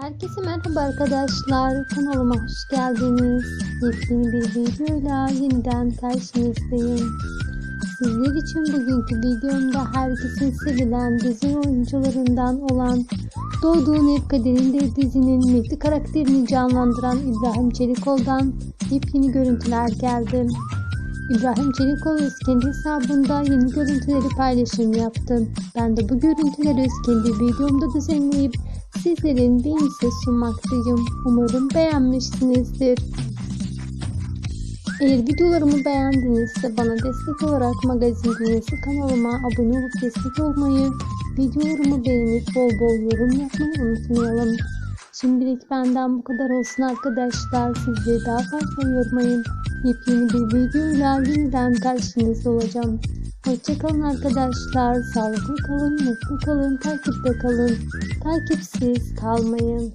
Herkese merhaba arkadaşlar. Kanalıma hoş geldiniz. Yepyeni bir videoyla yeniden karşınızdayım. Sizler için bugünkü videomda herkesin sevilen dizi oyuncularından olan Doğduğun Ev Kaderinde dizinin Mehdi karakterini canlandıran İbrahim Çelikol'dan yepyeni görüntüler geldi. İbrahim Çelikoğlu kendi hesabında yeni görüntüleri paylaşım yaptı. Ben de bu görüntüleri kendi videomda düzenleyip sizlerin beğenisi sunmaktayım. Umarım beğenmişsinizdir. Eğer videolarımı beğendinizse bana destek olarak magazin dünyası kanalıma abone olup destek olmayı, videolarımı beğenip bol bol yorum yapmayı unutmayalım. Şimdilik benden bu kadar olsun arkadaşlar. Sizleri daha fazla yormayın. Yepyeni bir videoyla yeniden karşınızda olacağım. Hoşçakalın arkadaşlar. Sağlıklı kalın, mutlu kalın, takipte kalın. Takipsiz kalmayın.